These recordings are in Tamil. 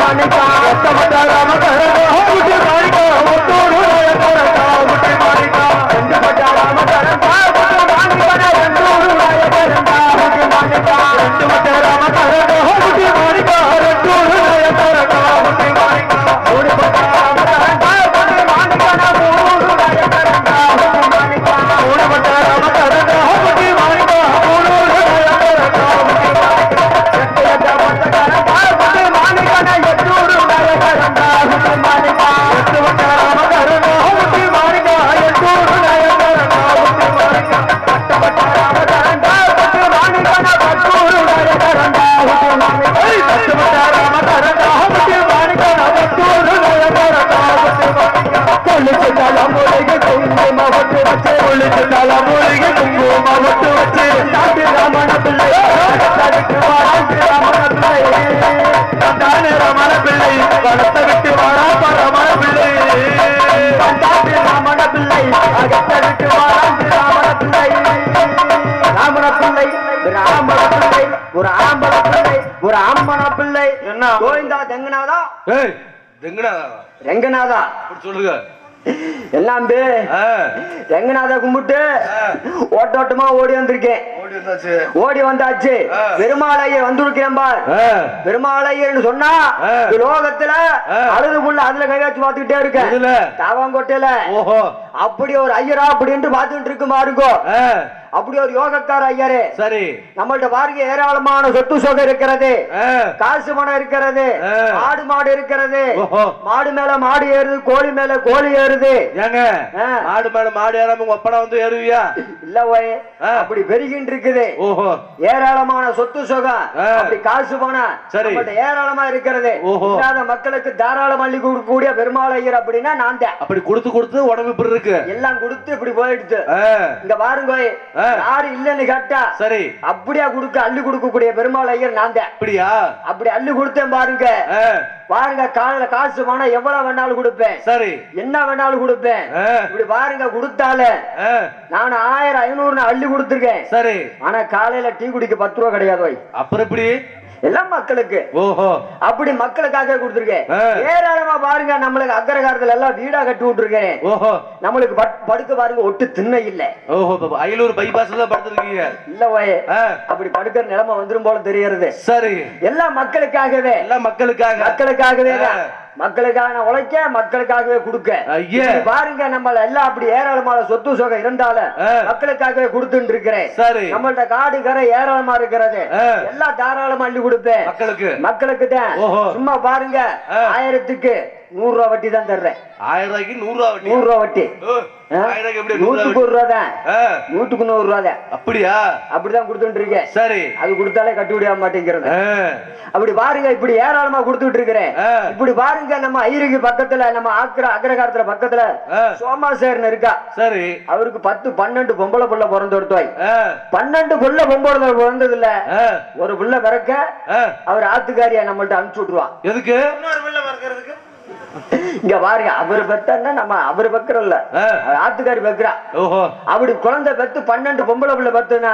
மாணிக்கா ஒத்தப்பட்ட ராமகரன் சொல்லுங்க. எல்லாம் ரெங்கநாத கும்பிட்டு ஆ. ஓட்டோட்டமா ஓடி வந்திருக்கேன். ஓடி வந்தாச்சு. பெருமாளையர் வந்திருக்கிறேன் பெருமாளையர்னு சொன்னா லோகத்துல ஆ. அழுது புள்ள அதுல கை வச்சு பாத்துக்கிட்டே இருக்கேன். இதுல தாவாங்கோட்டையில. அப்படி ஒரு ஐயரா அப்படின்ட்டு பாத்துக்கிட்டு இருக்கு பாருங்கோ. ஆ, அப்படி ஒரு யோகக்கார ஐயரே. சரி. நம்மள்ட்ட பாருங்க ஏராளமான சொத்து சொகம் இருக்கிறது. காசு பணம் இருக்கிறது. ஆடு மாடு இருக்கிறது. மாடு மேல மாடு ஏறுது கோழி மேல கோழி ஏறுது. ஏங்க. மாடு மேல மாடு ஏறாம ஒப்பனை வந்து ஏறுவியா? இல்ல. அப்படி பெருகின்னு இருக்குது. ஓஹோ. ஏராளமான சொத்து சுகம். அப்படி காசு பணம் சரி. ஏராளமா இருக்கிறது. இல்லாத மக்களுக்கு தாராளம் அள்ளி கொடுக்கக்கூடிய பெருமாள் ஐயர் அப்படின்னா நான் தான். அப்படி கொடுத்து கொடுத்து உடம்பு இப்படி இருக்கு. எல்லாம் கொடுத்து இப்படி போயிடுச்சு. இங்க பாருங்க. யாரு இல்லன்னு கேட்டா சரி. அப்படியா கொடுக்க அள்ளி கொடுக்கக்கூடிய பெருமாள் ஐயர் நான் தான். அப்படியா? அப்படி அள்ளி கொடுத்தேன் பாருங்க. பாருங்க காலையில காசு பணம் எவ்வளவு வேணாலும் கொடுப்பேன். சரி. என்ன வேணாலும் கொடுப்பேன். இப்படி பாருங்க கொடுத்தால நான் ஆயிரம் ஐநூறுன்னு அள்ளி கொடுத்துருக்கேன். சரி. ஆனா காலையில டீ குடிக்க பத்து ரூபா கிடையாது வை அப்புறம் எப்படி? எல்லாம் மக்களுக்கு. ஓஹோ. அப்படி மக்களுக்காக கொடுத்துருக்கேன். ஏராளமா பாருங்க நம்மளுக்கு அக்கறை காலத்துல எல்லாம் வீடா கட்டி விட்டுருக்கேன். ஓஹோ. நம்மளுக்கு பட்- படுக்க பாருங்க ஒட்டு திண்ணை இல்ல. ஓஹோ அயலூர் பைபாஸ்ல படுத்திருக்கீங்க. இல்ல ஆ, அப்படி படுக்கிற நிலைமை வந்துரும் போல தெரியறது சரி. எல்லாம் மக்களுக்காகவே. எல்லாம் மக்களுக்காக. மக்களுக்காகவே. மக்களுக்காக நான் உழைக்க மக்களுக்காகவே கொடுக்க பாருங்க நம்ம எல்லாம் அப்படி ஏராளமான சொத்து சுகம் இருந்தாலும். மக்களுக்காகவே கொடுத்துட்டு இருக்கிறேன் சரி நம்மள்ட்ட காடு கரை ஏராளமா இருக்கிறது. எல்லாம் தாராளமா அள்ளி கொடுப்பேன் மக்களுக்கு மக்களுக்கு தான். சும்மா பாருங்க. ஆயிரத்துக்கு நூறு ரூபா வட்டி தான் தர்றேன். ஆயிரம் ரூபாய்க்கு நூறு ரூபா வட்டி. நூறு ரூபா வட்டி? நூற்றுக்கு ரூபா ஒரு ரூபா தான் நூற்றுக்கு நூறு ரூபா தான். அப்படியா? அப்படிதான் கொடுத்துட்டு இருக்கேன் சரி. அது கொடுத்தாலே கட்டுப்படியா மாட்டேங்கிறது. ஆ, அப்படி பாருங்க இப்படி ஏராளமா கொடுத்துட்டு இருக்கிறேன். இப்படி பாருங்க நம்ம ஐருக்கு பக்கத்துல நம்ம ஆக்கிர அக்ரகாரத்துல பக்கத்துல ஆ, சோமாசேரன் இருக்கா. சரி. அவருக்கு பத்து பன்னெண்டு பொம்பளை புள்ள பிறந்து கொடுத்தாய் பன்னெண்டு புள்ள பொம்பளை பிறந்தது இல்ல ஒரு புள்ள பிறக்க. அவர் ஆத்துக்காரியா நம்மள்ட்ட அனுப்பிச்சு விட்டுருவான். எதுக்கு? இங்க பாருங்க அவர் பெத்தன்னா நம்ம அவர் பெக்கறோம் இல்ல ஆத்துக்காரி பெக்கறா. ஓஹோ. அப்படி குழந்தை பெத்து பன்னெண்டு பொம்பளை புள்ள பெத்துனா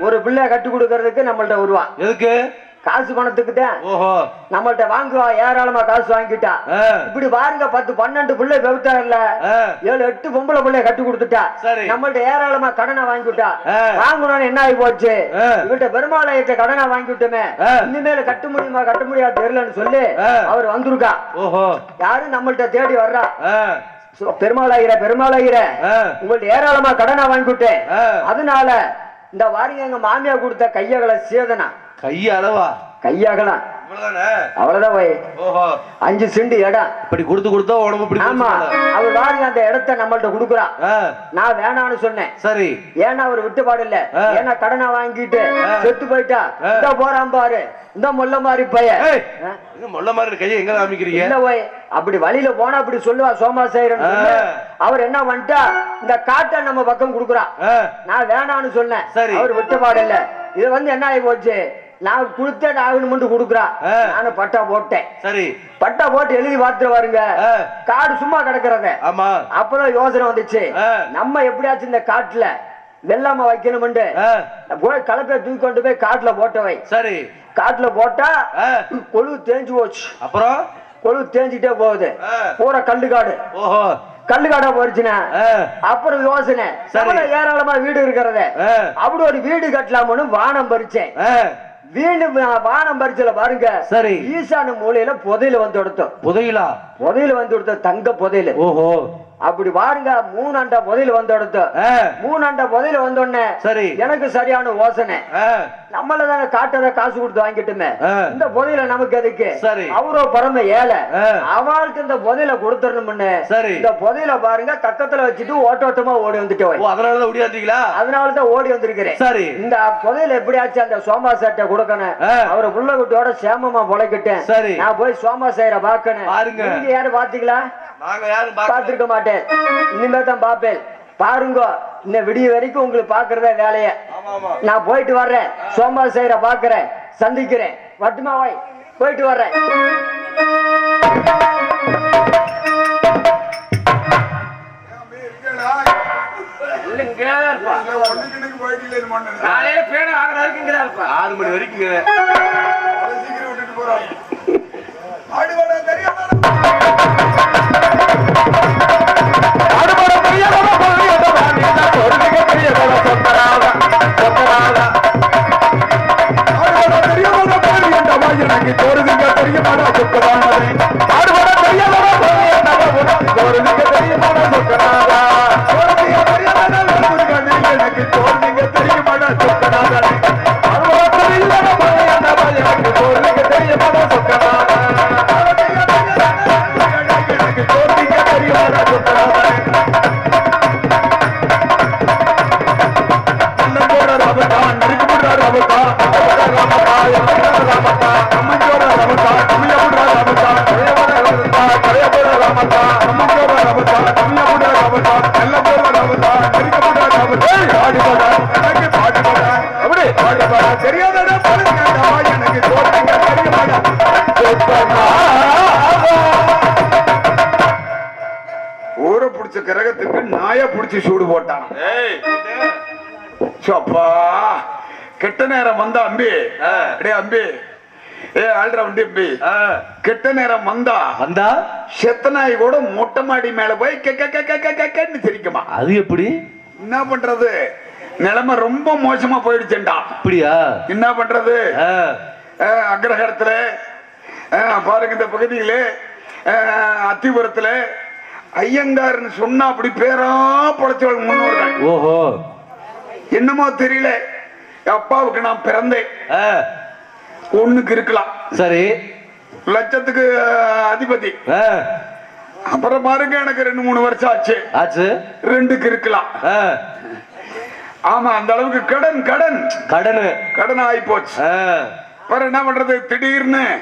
ஒரு பிள்ளை கட்டி கொடுக்கறதுக்கு நம்மள்ட்ட வருவான் எதுக்கு? காசு பணத்துக்கு தான். ஓஹோ. நம்மள்ட்ட வாங்குவா ஏராளமா காசு வாங்கிட்டா. இப்படி பாருங்க பத்து பன்னெண்டு பிள்ளை பெவுத்தாருல ஆ, ஏழு எட்டு பொம்பளை பிள்ளை கட்டி கொடுத்துட்டா. நம்மள்ட்ட ஏராளமா கடனை வாங்கிவிட்டா. வாங்கணும்னு என்ன ஆகி போச்சு. இவர்கிட்ட பெருமாளையத்தை கடனை வாங்கி விட்டோமே ஆ. இனிமேல கட்ட முடியுமா கட்ட முடியாது தெரியலன்னு சொல்லி. அவர் வந்திருக்கா. ஓஹோ. யாரும் நம்மள்ட்ட தேடி வர்றா? பெருமாளாகிற பெருமாளாகிற உங்கள்ட்ட ஏராளமா கடனை வாங்கி விட்டேன் ஆ. அதனால இந்த வாரிங்க எங்க மாமியா கொடுத்த கையகல சேதனா கை அளவா கையகலாம் அவ்வளவுதான் ஓஹோ. அஞ்சு செண்டு இடம் இப்படி கொடுத்து கொடுத்தா உடம்பு இப்படி ஆமா? அவர் வாருங்க அந்த இடத்த நம்மள்ட்ட கொடுக்குறா. ஆ, நான் வேணாம்னு சொன்னேன். சரி. ஏன்னா அவர் விட்டுப்பாடு இல்ல. ஏன்னா கடனை வாங்கிட்டு. செத்து போயிட்டா. இந்த போறான் பாரு. இந்த முல்ல மாதிரி பைய. ஏய், இது மொள்ள மாதிரி கையை எங்க காமிக்கிறீங்க? இல்ல போய். அப்படி வழியில போனா அப்படி சொல்லுவா சோமாசேரன். அவர் என்ன பண்ணிட்டா இந்த காட்டை நம்ம பக்கம் கொடுக்குறா. ஆ, நான் வேணாம்னு சொன்னேன். சரி. அவர் விட்டுப்பாடு இல்ல. இது வந்து என்ன ஆகி போச்சு? நான் கொடுத்தே ஆகணும்னு கொடுக்குறா. நானும் பட்டா போட்டேன். சரி. பட்டா போட்டு எழுதி பார்த்துட்டு பாருங்க காடு சும்மா கிடக்குறத. ஆமா. அப்பதான் யோசனை வந்துச்சு. நம்ம எப்படியாச்சும் இந்த காட்டுல வெள்ளாம வைக்கணும்னு போய் கலப்பைய தூக்கி கொண்டு போய் காட்டுல போட்டவை சரி. காட்டுல போட்டா கொழு தேஞ்சு போச்சு. அப்புறம்? கொழு தேஞ்சிட்டே போகுது. பூரா கல்லு காடு. ஓஹோ. கல்லு காடா போயிருச்சுன்னா ஆ, அப்புறம் யோசனை. ஏராளமா வீடு இருக்கிறத. அப்படி ஒரு வீடு கட்டலாம்னு வானம் பறிச்சேன். ஆ, வீடு வா- வானம் பறிச்சல பாருங்க. சரி. ஈசான மூலையில புதையில வந்து எடுத்தோம் புதையிலா? புதையில வந்து தங்க புதையில. ஓஹோ. அப்படி பாருங்க மூணாண்டா புதையில வந்து ஆ, மூணாண்டா புதையில வந்த உடனே சரி. எனக்கு சரியான யோசனை. நம்மள தானே காட்டத காசு கொடுத்து வாங்கிட்டுமே. இந்த புதையில நமக்கு எதுக்கு? சரி. அவரோ பரம ஏழை. அவளுக்கு இந்த புதையில கொடுத்துடணும்னு. சரி. இந்த புதையில பாருங்க கக்கத்துல வச்சுட்டு ஓட்ட ஓட்டமா ஓடி வந்துட்டு அதனாலதான் ஓடியாந்தீங்களா? அதனாலதான் ஓடி வந்திருக்கிறேன். சரி. இந்த புதையில எப்படியாச்சும் அந்த சோமா சேட்டை கொடுக்கணும். அவரை புள்ள குட்டியோட சேமமா பொழைக்கிட்டேன் சரி. நான் போய் சோமா சேர பாக்கணும் பாருங்க. நீங்க யாரும் பாத்தீங்களா நாங்க யாரும். பாத்திருக்க மாட்டேன் இனிமே தான் பாப்பேன் பாருங்க இந்த விடிய வரைக்கும் உங்களுக்கு பாக்குறதா வேலைய நான் போயிட்டு வர்றேன் சோமா சேர பாக்குறேன் சந்திக்கிறேன் வட்டுமா வாய் போயிட்டு வர்றேன் காலையில ஆறு மணி வரைக்கும் ¡Gracias! அம்பி ஆ. டே அம்பி ஏ ஆல்ரா வண்டி அம்பி கெட்ட நேரம் வந்தா வந்தா? செத்த நாய் கூட மொட்டை மாடி மேல போய் கெக்க கெக்க கெக்க கெக்கன்னு சிரிக்குமா? அது எப்படி? என்ன பண்றது? நிலைமை ரொம்ப மோசமா போயிடுச்சுண்டா. அப்படியா? என்ன பண்றது? அக்ரஹாரத்துல பாருங்க இந்த பகுதியில அத்திபுரத்துல ஐயங்கார்னு சொன்னா அப்படி பேரா பொழைச்சவள் முன்னோர்கள். ஓஹோ. என்னமோ தெரியல. அப்பாவுக்கு நான் பிறந்தேன். ஒண்ணுக்கு இருக்கலாம். சரி. லட்சத்துக்கு அதிபதி. அப்புறம் பாருங்க எனக்கு ரெண்டு மூணு வருஷம் ஆச்சு. ஆச்சு. ரெண்டுக்கு இருக்கலாம். ஆமா அந்த அளவுக்கு கடன் கடன். கடனு. கடன் ஆகி போச்சு. அப்புறம் என்ன பண்றது? திடீர்னு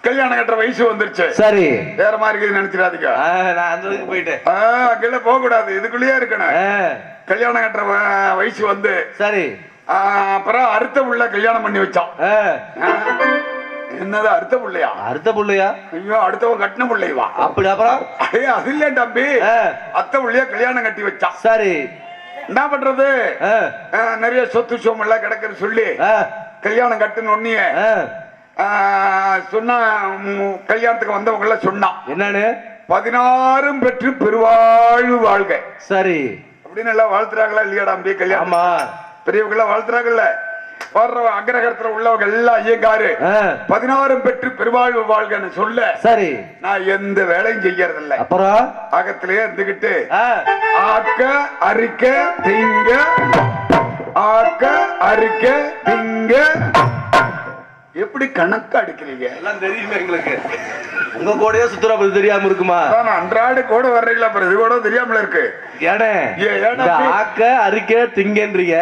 கல்யாணம் கட்டுற வயசு வந்துருச்சு. சரி. வேற மாதிரி இருக்குது நினைச்சிடாதீங்க. நான் அந்த இதுக்கு போயிட்டேன். ஆஹ் அங்கெல்ல போக கூடாது இதுக்குள்ளேயே இருக்கணும். கல்யாணம் கட்டுற வயசு வந்து சரி. அப்புறம் அறுத்த புள்ள கல்யாணம் பண்ணி வச்சான். என்னது அறுத்த புள்ளையா? அடுத்த புள்ளையா? ஐயோ அடுத்தவன் கட்டின புள்ளைவா? அப்படி அப்புறம்? அது இல்ல தம்பி. அத்தை புள்ளைய கல்யாணம் கட்டி வச்சான். சரி. என்ன பண்றது? நிறைய சொத்து சோம் எல்லாம் கிடக்குன்னு சொல்லி கல்யாணம் கட்டுன்னு ஒன்னிய சொன்னா கல்யாணத்துக்கு வந்தவங்க எல்லாம் சொன்னான் என்னன்னு? பதினாறும் பெற்று பெருவாழ்வு வாழ்க. சரி. அப்படின்னு எல்லாம் வாழ்த்துறாங்களா இல்லையாடா அம்பி கல்யாணம் ஆமா பெரியவங்க எல்லாம் வாழ்த்துறாங்கல்ல. வர்ற அக்ரஹரத்துல உள்ளவங்க எல்லாம் ஐயங்காரு. பதினாறும் பெற்று பெருவாழ்வு வாழ்கன்னு சொல்ல சரி. நான் எந்த வேலையும் செய்யறது இல்ல அப்புறம்? அகத்திலேயே இருந்துகிட்டு ஆக்க அரிக்க திங்க ஆக்க அரிக்க திங்க. எப்படி கணக்கு அடிக்கிறீங்க? எல்லாம் தெரியுமே எங்களுக்கு. உங்க கூடயே சுத்துறா பத்தி தெரியாம இருக்குமா? அன்றாடு கூட வர்றீங்களா? அப்புறம் இது கூட தெரியாமல இருக்கு. ஏனே ஏ, ஏன்டா இந்த அப்படி? ஆக்க அரிக்க திங்கன்றீங்க.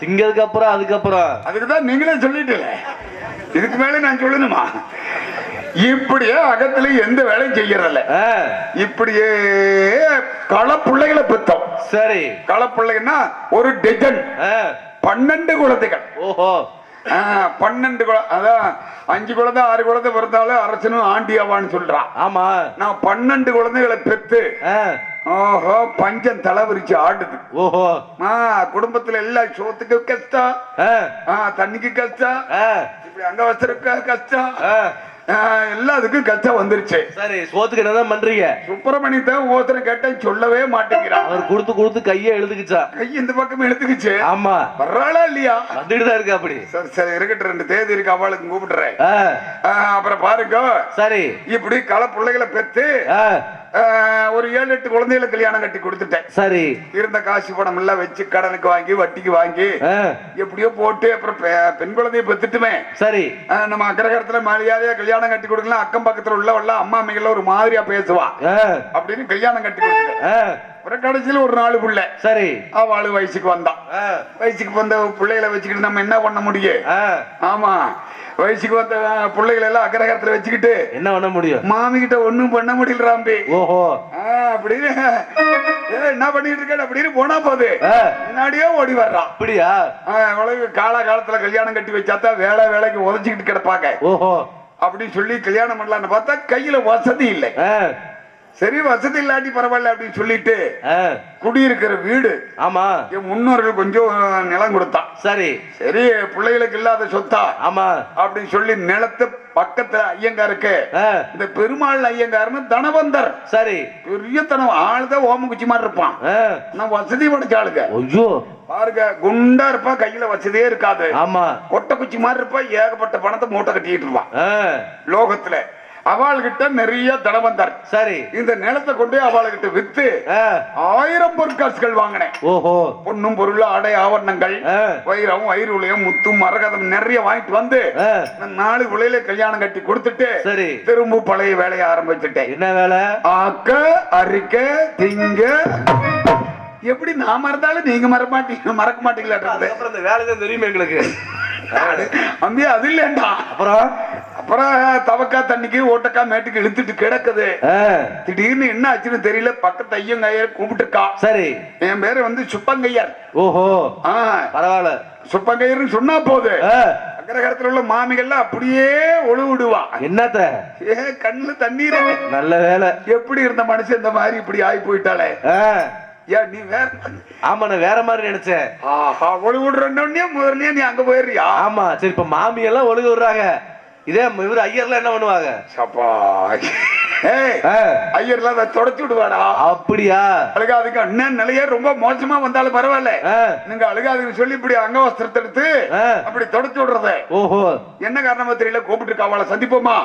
திங்கிறதுக்கு அப்புறம் அதுக்கப்புறம். அதுக்குதான் நீங்களே சொல்லிட்டீங்க. இதுக்கு மேல நான் சொல்லணுமா? இப்படியே அகத்துல எந்த வேலையும் செய்யறதில்ல. இப்படியே கள பிள்ளைகளை பெத்தோம் சரி. கள பிள்ளைங்கன்னா ஒரு டஜன். பன்னெண்டு குழந்தைகள். ஓஹோ. பன்னெண்டு குழ அதான் அஞ்சு குழந்தை ஆறு குழந்தை பிறந்தாலும் அரசனும் ஆண்டியாவான்னு சொல்றான் ஆமா. நான் பன்னெண்டு குழந்தைகளை ஆ, ஓஹோ பஞ்சம் தலைவிரிச்சு ஆடுது. ஓஹோ. ஆ குடும்பத்துல எல்லாம் சோத்துக்கு கஷ்டம். தண்ணிக்கு கஷ்டம். இப்படி அங்க வச்சிருக்க கஷ்டம். எல்லாத்துக்கும் கஷ்டம் வந்துருச்சு. சரி சோத்துக்கு என்னதான் பண்றீங்க? சுப்பிரமணிய தான் ஒவ்வொருத்தரும் கேட்டேன் சொல்லவே மாட்டேங்கிறான். அவர் கொடுத்து கொடுத்து கையை எழுதுக்குச்சா? கை இந்த பக்கம் எடுத்துக்கிச்சு ஆமா. வர்றாளா இல்லையா? வந்துட்டு இருக்கு அப்படி. சரி சரி இருக்கட்டும் ரெண்டு தேதி இருக்கு அவளுக்கு கூப்பிடுறேன் அப்புறம் பாருங்க. சரி. இப்படி கள பிள்ளைகளை பெத்து ஒரு ஏழு எட்டு குழந்தைகளை கல்யாணம் கட்டி கொடுத்துட்டேன். சரி. இருந்த காசு பணம் எல்லாம் வச்சு கடனுக்கு வாங்கி வட்டிக்கு வாங்கி எப்படியோ போட்டு அப்புறம் பெண் குழந்தைய பெத்துட்டுமே. சரி. நம்ம அக்ரஹரத்துல மரியாதையா கல்யாணம் கட்டி கொடுக்கலாம். அக்கம் பக்கத்துல உள்ளவெல்லாம் அம்மா அம்மைகள் ஒரு மாதிரியா பேசுவா. அப்படின்னு கல்யாணம் கட்டி கொடுத்துட்டேன். அப்புறம் கடைசியில ஒரு நாலு புள்ள. சரி. அவளு வயசுக்கு வந்தான் வயசுக்கு வந்த பிள்ளைகளை வச்சுக்கிட்டு நம்ம என்ன பண்ண முடியும்? ஆமா. வயசுக்கு வந்த பிள்ளைகளை எல்லாம் அக்ரஹரத்துல வச்சுக்கிட்டு என்ன பண்ண முடியும்? மாமி கிட்ட ஒண்ணும் பண்ண முடியல ராம்பி. ஓஹோ. அப்படின்னு. என்ன பண்ணிட்டு இருக்க அப்படின்னு போனா போகுது முன்னாடியே ஓடி வர்றான் அப்படியா? இவ்வளவு கால காலத்துல கல்யாணம் கட்டி வச்சாதான் வேலை வேலைக்கு உதச்சிக்கிட்டு கிடப்பாங்க. ஓஹோ. அப்படின்னு சொல்லி கல்யாணம் பண்ணலான்னு பார்த்தா கையில வசதி இல்லை. சரி வசதி இல்லாட்டி பரவாயில்ல அப்படின்னு சொல்லிட்டு குடியிருக்கிற வீடு. ஆமா. என் முன்னோர்கள் கொஞ்சம் நிலம் கொடுத்தான் சரி. சரி பிள்ளைகளுக்கு இல்லாத சொத்தா? ஆமா. அப்படின்னு சொல்லி நிலத்து பக்கத்துல ஐயங்காருக்கு இந்த பெருமாள் ஐயங்காருன்னு தனவந்தர். சரி. பெரிய தனம். ஆளுதான் ஓமக்குச்சி மாதிரி இருப்பான். நான் வசதி படைச்ச ஆளுங்க. பாருங்க குண்டா இருப்பா கையில வசதியே இருக்காது. ஆமா. கொட்டை குச்சி மாதிரி இருப்பா ஏகப்பட்ட பணத்தை மூட்டை கட்டிட்டு இருப்பான். லோகத்துல. அவள்கிட்ட நிறைய தனவந்தர் சரி. இந்த நிலத்தை கொண்டு அவள்கிட்ட வித்து ஆயிரம் பொற்காசுகள் வாங்கினேன். ஓஹோ. பொண்ணும் பொருள் ஆடை ஆவரணங்கள் வைரம் வைரூலியம் முத்தும் மரகதம் நிறைய வாங்கிட்டு வந்து நாலு விலையில கல்யாணம் கட்டி கொடுத்துட்டு சரி. திரும்ப பழைய வேலையை ஆரம்பிச்சுட்டேன். என்ன வேலை? ஆக்க அரிக்க திங்க. எப்படி நான் மறந்தாலும் நீங்க மறக்க மாட்டீங்க மறக்க மாட்டீங்களா வேலை தான் தெரியுமே எங்களுக்கு. அம்பி அது இல்லைண்டா அப்புறம்? அப்புறம் தவக்கா தண்ணிக்கு ஓட்டக்கா மேட்டுக்கு இழுத்துட்டு கிடக்குது. திடீர்னு என்ன ஆச்சுன்னு தெரியல. பக்கத்து ஐயங்கையர் கூப்பிட்டுருக்கா சரி. என் பேரு வந்து சுப்பங்கையர். ஓஹோ. ஆ. பரவாயில்ல. சுப்பங்கையர்னு சொன்னா போது ஆ, அக்ரஹரத்துல உள்ள மாமிகள்லாம் அப்படியே ஒழுவிடுவா. என்னத்த? ஏ கண்ணுல தண்ணீர். நல்ல வேலை. எப்படி இருந்த மனுஷன் இந்த மாதிரி இப்படி ஆகி போயிட்டாளே? ஆ, ஏன் நீ வேற ஆமா நான் வேற மாதிரி நினைச்சேன். ஆஹா ஒழுவிடுறோன்னே முதல்ல நீ அங்க போயிடுறியா? ஆமா சரி இப்ப மாமி எல்லாம் ஒழுகு விடுறாங்க இதே இவரு ஐயர்லாம் என்ன பண்ணுவாங்க? சப்பா ஐயர்லாம் தொடச்சு விடுவாடா அப்படியா? அழுகாதுக்கு அண்ணன் நிலையே ரொம்ப மோசமா வந்தாலும் பரவாயில்ல. நீங்க அழுகாதுன்னு சொல்லி இப்படி அங்க வஸ்திரத்தை எடுத்து. அப்படி தொடச்சு விடுறத. ஓஹோ. என்ன காரணமா தெரியல? கூப்பிட்டு அவளை சந்திப்போமா?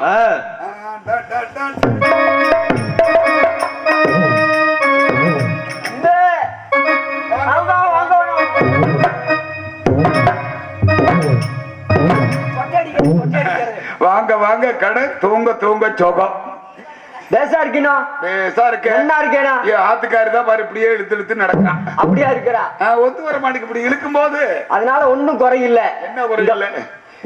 வாங்க கடை தூங்க தூங்க சோகம். பேசா இருக்கணும் பேசா இருக்க என்ன இருக்கேனா? என் ஆத்துக்காரி தான் பாரு இப்படியே இழுத்து இழுத்து நடக்கான் அப்படியா இருக்கிறா ஒத்து வர இப்படி இழுக்கும் போது அதனால ஒண்ணும் குறையில்ல. என்ன குறை இல்ல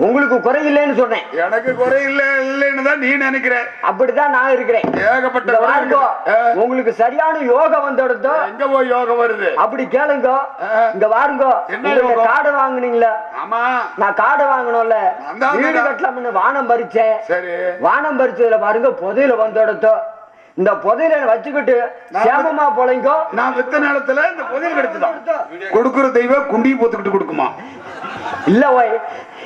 உங்களுக்கு குறை இல்லைன்னு சொன்னேன். எனக்கு குறை இல்ல இல்லைன்னு தான் நீ நினைக்கிற. அப்படிதான் நான் இருக்கிறேன். ஏகப்பட்ட உங்களுக்கு சரியான யோகம் வந்துடுதோ எங்க போய் யோகம் வருது? அப்படி கேளுங்க. இங்க வாருங்கோ? காடு வாங்குனீங்களா? ஆமா. நான் காடு வாங்கணும்ல வீடு. கட்டலாம்னு வானம் பறிச்சேன் சரி. வானம் பறிச்சதுல பாருங்க புதையில வந்தோடத்தோ. இந்த புதையில வச்சுக்கிட்டு சேமமா போலைங்கோ நான் வித்த நேரத்துல இந்த புதையல் கிடைச்சுதான். கொடுக்குற தெய்வம் குண்டி போத்துக்கிட்டு கொடுக்குமா? இல்ல ஓய்.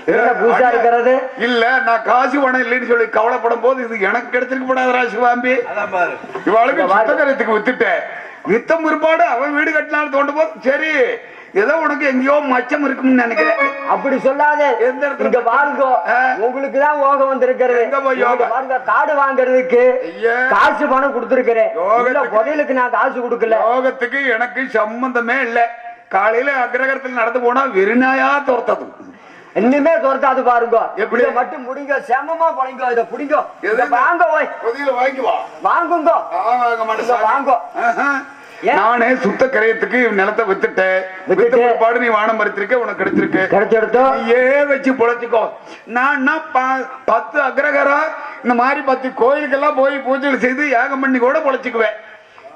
என்ன பூசா இருக்கிறது? இல்ல நான் காசு பணம் இல்லைன்னு சொல்லி கவலைப்படும் போது இது எனக்கு கிடைச்சிருக்க கூடாதுரா சிவாம்பி. அதான் பாரு. இவளுக்கு. சுத்தகரத்துக்கு வித்துட்டேன். வித்தம் பிற்பாடு அவன் வீடு கட்டினாலும் தோண்டும் போது சரி ஏதோ உனக்கு எங்கேயோ மச்சம் இருக்கும்னு நினைக்கிறேன். அப்படி சொல்லாதே. எந்த இடத்துல இங்க ஆ. உங்களுக்கு தான் யோகம் வந்திருக்கிறது. பாருங்க காடு வாங்குறதுக்கு ஐயா. காசு பணம் கொடுத்திருக்கிறேன். புதையலுக்கு நான் காசு கொடுக்கல. யோகத்துக்கு எனக்கு சம்பந்தமே இல்ல. காலையில அக்ரகரத்தில் நடந்து போனா வெறிநாயா துரத்தது. இன்னுமே துரத்தாது பாருங்க. எப்படி? மட்டும் முடிங்க சேமமா போலீங்க இதை பிடிங்க? இதை வாங்க ஓய். புதியில வாங்கி வா. வாங்குங்க. வாங்க மாட்டேன்? நானே சுத்த கரையத்துக்கு நிலத்தை வித்துட்டேன். வித்துட்டு? வித்த பிற்பாடு நீ வானம் பறித்திருக்க உனக்கு கிடைச்சிருக்கு கிடைச்செடுத்தோ நீயே வச்சு பொழைச்சுக்கோ. நான் பத்து அக்ரகரம் இந்த மாதிரி பத்து கோயிலுக்கெல்லாம் போய் பூஜைகள் செய்து யாகம் பண்ணி கூட பொழைச்சுக்குவேன்.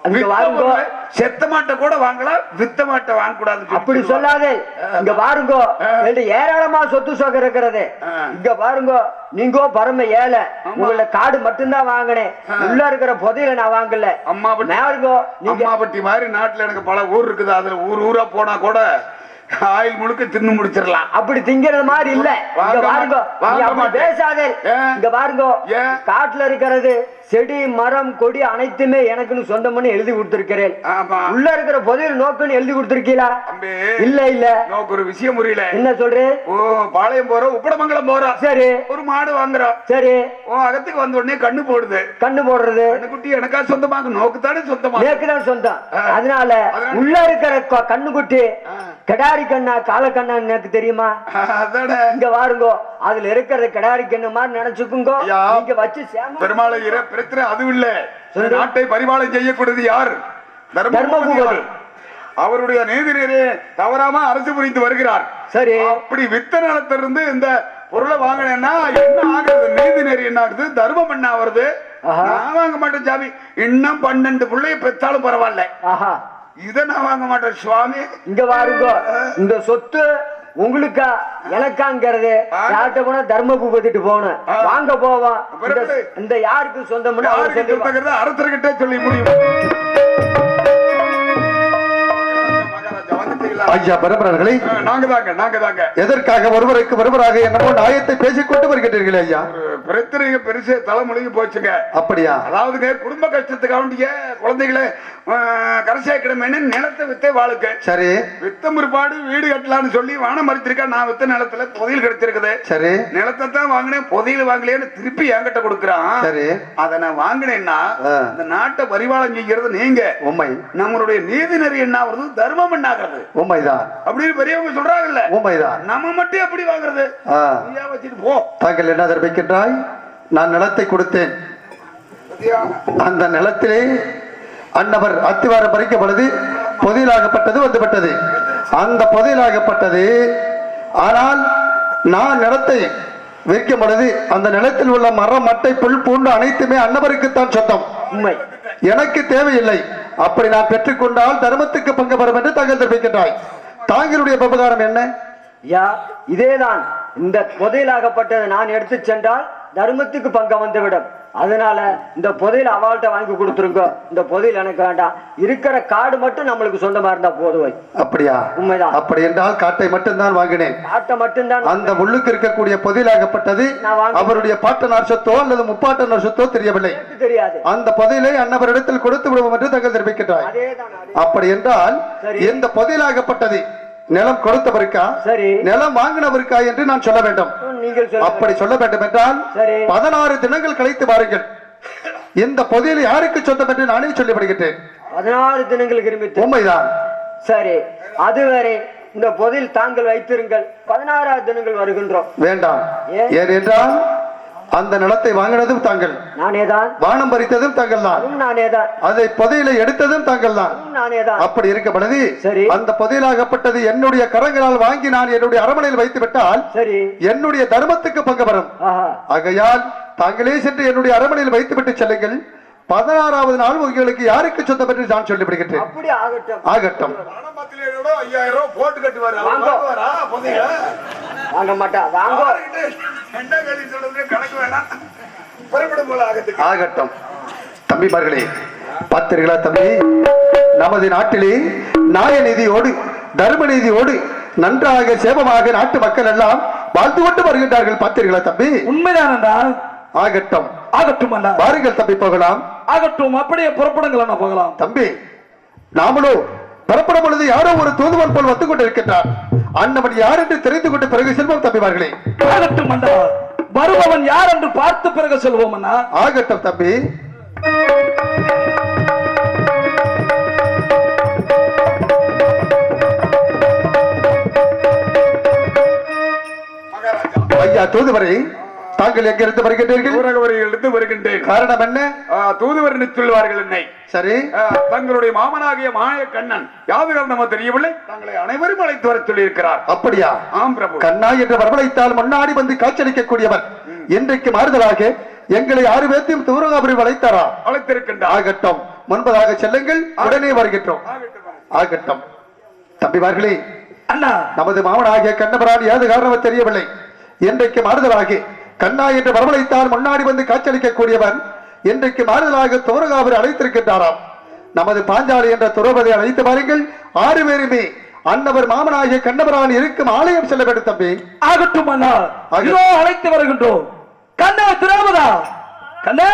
அங்க வாருங்கோ. செத்த மாட்டை கூட வாங்கலாம் வித்த மாட்டை வாங்க கூடாது அப்படி சொல்லாதே. இங்க பாருங்க ஏராளமா சொத்து சொகம் இருக்கிறது. இங்க பாருங்க நீங்க பரம ஏழை. உங்கள காடு மட்டும்தான் வாங்கினேன். உள்ள இருக்கிற புதையில நான் வாங்கல. நீங்க அம்மாபட்டி மாதிரி நாட்டுல எனக்கு பல ஊர் இருக்குது. அதுல ஊர் ஊரா போனா கூட ஆயில் முழுக்க தின்னு முடிச்சிடலாம். அப்படி திங்கிறது மாதிரி இல்ல. இங்க பாருங்க. பேசாதே? இங்க பாருங்க? காட்டுல இருக்கிறது செடி மரம் கொடி அனைத்துமே எனக்குன்னு சொந்தம்னு எழுதி கொடுத்திருக்கிறேன். உள்ள இருக்கிற புதையல் நோக்குன்னு எழுதி கொடுத்திருக்கீங்களா இல்ல இல்ல. நோக்கு ஒரு விஷயம் புரியல. என்ன சொல்றே? ஓ பாளையம் போறோம் உப்படமங்கலம் போறோம். சரி. ஒரு மாடு வாங்குறோம். சரி. ஓ அகத்துக்கு வந்த உடனே கண்ணு போடுது. கண்ணு போடுறது. கண்ணுக்குட்டி எனக்கா சொந்தமாக நோக்கு தானே சொந்தமா. நேக்குதான் சொந்தம். அதனால? உள்ள இருக்கிற கண்ணுக்குட்டி. கிடாரி கண்ணா காலக்கண்ணா எனக்கு தெரியுமா? இங்க வாருங்கோ. அதுல இருக்கிற கிடாரி கண்ணு மாதிரி நினைச்சுக்குங்க. நீங்க வச்சு பெருமாளை பிரச்சனை அது இல்ல. நாட்டை பரிபாலனை செய்யக்கூடியது யார்? தர்மபூபதி. யார்? அவருடைய நீதிநீரே தவறாம அரசு புரிந்து வருகிறார். சரி. அப்படி வித்த நிலத்திலிருந்து இந்த பொருளை வாங்கினேன்னா என்ன ஆகுது? நீதி நெறி என்ன ஆகுது? தர்மம் என்ன ஆஹா. நான் வாங்க மாட்டேன் சாமி. இன்னும் பன்னெண்டு பிள்ளைய பெற்றாலும் பரவாயில்ல. இதை நான் வாங்க மாட்டேன் சுவாமி. இங்க வாருங்கோ. இந்த சொத்து உங்களுக்கா எனக்காங்கிறது யார்கிட்ட போனா தர்ம பூபதிட்டு போகணும். வாங்க போவோம். இந்த- யாருக்கு சொந்தம்னு அரசர்கிட்ட சொல்லி முடியும். ஐயா பரம்பரர்களே ஆ, நாங்க தாங்க நாங்க தாங்க. எதற்காக ஒருவருக்கு ஒருவராக என்னமோ நியாயத்தை பேசிக் கொண்டு வருகிறீர்களே ஐயா? பிரச்சனைங்க பெருசு தலைமொழிக்கு போச்சுங்க. அப்படியா? அதாவதுங்க குடும்ப கஷ்டத்துக்காண்டிய குழந்தைகளை கரை சேர்க்கணுமேனு நிலத்தை வித்தே வாழுக்கு சரி. வித்தம் பிற்பாடு வீடு கட்டலாம்னு சொல்லி வானம் மறுத்திருக்கா நான் வித்த நிலத்துல புதையல் கிடைச்சிருக்குது. சரி. நிலத்தை தான் வாங்கினேன் புதையல் வாங்கலையேன்னு திருப்பி என்கிட்ட கொடுக்குறான். சரி. அதை நான் வாங்கினேன்னா. இந்த நாட்டை பரிபாலம் செய்கிறது நீங்க. உண்மை. நம்மளுடைய நீதி நெறி என்ன ஆகுறது? தர்மம் என்ன ஆகுறது? உண்மைதான். அப்படின்னு பெரியவங்க சொல்றாங்கல்ல. உண்மைதான். நம்ம மட்டும் எப்படி வாங்குறது? வச்சுட்டு போ. தாங்கள் என்ன தெரிவிக்கின்றாய்? நான் நிலத்தை கொடுத்தேன்? அந்த நிலத்திலே அன்னவர் அத்திவாரம் பறிக்கும் பொழுது பொதியலாகப்பட்டது வந்துவிட்டது. அந்த பொதியலாகப்பட்டது ஆனால் நான் நிலத்தை விற்கும் பொழுது அந்த நிலத்தில் உள்ள மரம் மட்டை புல் பூண்டு அனைத்துமே அன்னவருக்குத்தான் சொந்தம். உண்மை. எனக்கு தேவையில்லை. அப்படி நான் பெற்றுக்கொண்டால் தர்மத்துக்கு பங்கு பெறும் என்று தாங்கள் தெரிவிக்கின்றாய். தாங்களுடைய பபகாரம் என்ன? யா இதேதான். இந்த புதையலாகப்பட்டதை நான் எடுத்து சென்றால் தர்மத்துக்கு பங்கம் வந்துவிடும். அதனால இந்த புதையல் அவள்கிட்ட வாங்கி கொடுத்துருங்க இந்த புதையல் எனக்கு வேண்டாம். இருக்கிற காடு மட்டும் நம்மளுக்கு சொந்தமா இருந்தா போதுவை அப்படியா? உண்மைதான். அப்படி என்றால் காட்டை மட்டும்தான் வாங்கினேன். காட்டை மட்டும்தான் அந்த முள்ளுக்கு இருக்கக்கூடிய புதையலாகப்பட்டது. அவருடைய பாட்டனார் சொத்தோ அல்லது முப்பாட்டனார் சொத்தோ தெரியவில்லை. தெரியாது. அந்த புதையலை அன்னவரிடத்தில் கொடுத்து விடுவோம் என்று அதேதான் அதே அப்படி என்றால். எந்த புதையலாகப்பட்டது? நிலம் கொடுத்தவருக்கா சரி. நிலம் வாங்கினவருக்கா என்று நான் சொல்ல வேண்டும். நீங்கள் அப்படி சொல்ல வேண்டும் என்றால். பதினாறு தினங்கள் கழித்து பாருங்கள் இந்த புதையல் யாருக்கு சொந்தம் என்று நானே சொல்லிவிடுகின்றேன். பதினாறு தினங்கள் கிருமித்து. உண்மைதான். சரி. அதுவரை இந்த பொதில் தாங்கள் வைத்திருங்கள். பதினாறாவது தினங்கள் வருகின்றோம். வேண்டாம். ஏன்? ஏன் என்றால் அந்த நிலத்தை வாங்கினதும் தாங்கள். நானேதான். வானம் பறித்ததும் தாங்கள் தான் நானேதான். அதை புதையில எடுத்ததும் தாங்கள் தான் நானேதான். அப்படி இருக்க சரி. அந்த புதையலாகப்பட்டது என்னுடைய கரங்களால் வாங்கி நான் என்னுடைய அரமனையில் வைத்து விட்டால் சரி. என்னுடைய தர்மத்துக்கு பங்கு வரும் ஆகையால் தாங்களே சென்று என்னுடைய அரமனையில் வைத்துவிட்டு செல்லுங்கள். பதினாறாவது நாள் உங்களுக்கு யாருக்கு சொந்தம் என்று நான் சொல்லிவிடுகின்றேன். அப்படி ஆகட்டும். ஆகட்டும். தம்பிமார்களே பார்த்தீர்களா தம்பி? நமது நாட்டிலே நாய நீதியோடு தர்ம நீதியோடு நன்றாக சேவமாக நாட்டு மக்கள் எல்லாம் வாழ்ந்து கொண்டு வருகின்றார்கள் பார்த்தீர்களா தம்பி? உண்மைதான் என்றால் ஆகட்டும். ஆகட்டும் அண்ணா வாருங்கள் தம்பி போகலாம். ஆகட்டும் அப்படியே புறப்படுங்கள் அண்ணா போகலாம். தம்பி நாமளோ புறப்படும் பொழுது யாரோ ஒரு தூதுவன் போல் வந்து கொண்டிருக்கின்றார். அன்னவன் யார் என்று தெரிந்து கொண்டு பிறகு செல்வோம் தம்பிமார்களே ஆகட்டும் அண்ணா வருபவன் யார் என்று பார்த்து பிறகு சொல்வோம் அண்ணா. ஆகட்டும் தம்பி. ஐயா தூதுவரை. தாங்கள் எங்கிருந்து வருகின்றீர்கள்? ஊரகவரிலிருந்து வருகின்றேன். காரணம் என்ன? தூதுவர் சொல்வார்கள் என்னை. சரி. தங்களுடைய மாமனாகிய மாய கண்ணன் யாது காரணமோ தெரியவில்லை தங்களை அனைவரும் அழைத்து வர சொல்லியிருக்கிறார். அப்படியா? ஆம் பிரபு. கண்ணா என்று வரவழைத்தால் முன்னாடி வந்து காட்சியளிக்கக்கூடியவர். இன்றைக்கு மாறுதலாக எங்களை ஆறு பேர்த்தையும் தூரகாபுரி வளைத்தாரா அழைத்திருக்கின்றார். ஆகட்டும். முன்பதாக செல்லுங்கள். உடனே வருகின்றோம். ஆகட்டும். ஆகட்டும். தம்பிமார்களே அண்ணா. நமது மாமனாகிய கண்ணபரான் ஏது காரணம் தெரியவில்லை. இன்றைக்கு மாறுதலாக கண்ணா என்று வரவழைத்தால் முன்னாடி வந்து காட்சியளிக்கக்கூடியவன் இன்றைக்கு மாறுதலாக தோரகாபுரி அழைத்திருக்கின்றாராம். நமது பாஞ்சாலி என்ற துரோபதி அழைத்து பாருங்கள் ஆறு பேருமே அன்னவர் மாமனாகிய கண்ணபரான் இருக்கும் ஆலயம் செல்ல வேண்டும் தம்பி. ஆகட்டும் அண்ணா. ஆகட்டும். இதோ அழைத்து வருகின்றோம். கண்ணே திராவதா கண்ணே!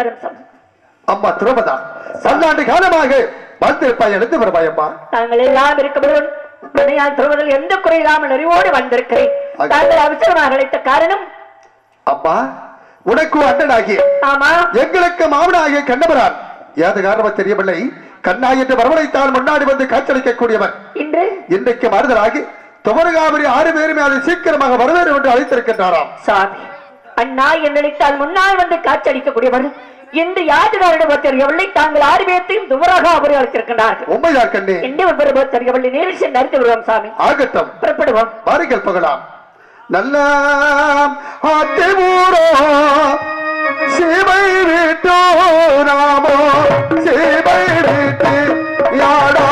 கோடி கோடி நமஸ்காரம் சாமி அம்மா திரௌபதா பல்லாண்டு காலமாக வந்திருப்பாய் எடுத்து வருவாய் அம்மா எல்லாம் திருவதில் எந்த குறையில்லாமல் அறிவோடு வந்திருக்கிறேன். தாங்கள் அவசரமாக அழைத்த காரணம்? உனக்கு அண்ணனாகிய ஆமா. எங்களுக்கு மாமனாகிய கண்ணபரான். ஏது காரணம் தெரியவில்லை. கண்ணா என்று வரவழைத்தால் முன்னாடி வந்து காட்சளிக்கக்கூடியவன் இன்று? இன்றைக்கு மறுதலாகி துமரகாபுரி ஆறு பேருமே அதை சீக்கிரமாக வரவேறு என்று அழைத்திருக்கின்றாராம். சாமி அண்ணா என்று நினைத்தால் முன்னால் வந்து காட்சியளிக்கக்கூடியவர் இன்று யாதுகாரிடம் தெரியவில்லை தாங்கள் ஆறு பேர்த்தையும் துவராக அவரை அழைத்திருக்கின்றார்கள்? உண்மைதான் கண்ணே என்ன விவரமோ தெரியவில்லை நேரில் சென்று அறிந்து விடுவோம் சாமி? ஆகட்டும். புறப்படுவோம். வாருங்கள் பகலாம் நல்ல அத்திமூரோ சிவை விட்டோ நாமோ சிவை விட்டு யாடா